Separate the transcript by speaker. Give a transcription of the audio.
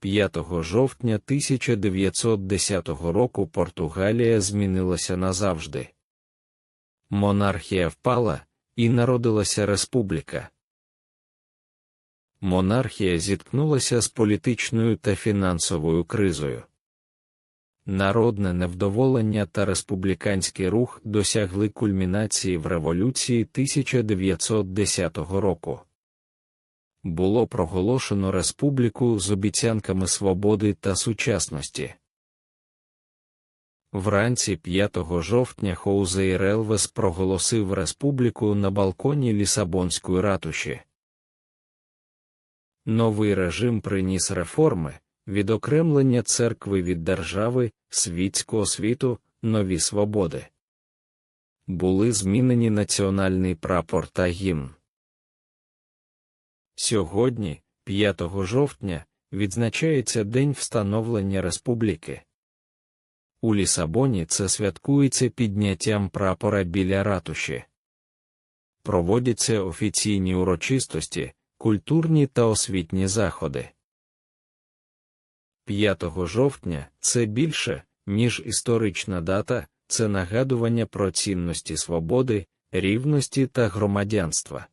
Speaker 1: 5 жовтня 1910 року Португалія змінилася назавжди. Монархія впала, і народилася республіка. Монархія зіткнулася з політичною та фінансовою кризою. Народне невдоволення та республіканський рух досягли кульмінації в революції 1910 року. Було проголошено республіку з обіцянками свободи та сучасності. Вранці 5 жовтня Хоузей Релвес проголосив республіку на балконі Лісабонської ратуші. Новий режим приніс реформи, відокремлення церкви від держави, світську освіту, нові свободи. Були змінені національний прапор та гімн. Сьогодні, 5 жовтня, відзначається День встановлення республіки. У Лісабоні це святкується підняттям прапора біля ратуші. Проводяться офіційні урочистості, культурні та освітні заходи. 5 жовтня це більше, ніж історична дата, це нагадування про цінності свободи, рівності та громадянства.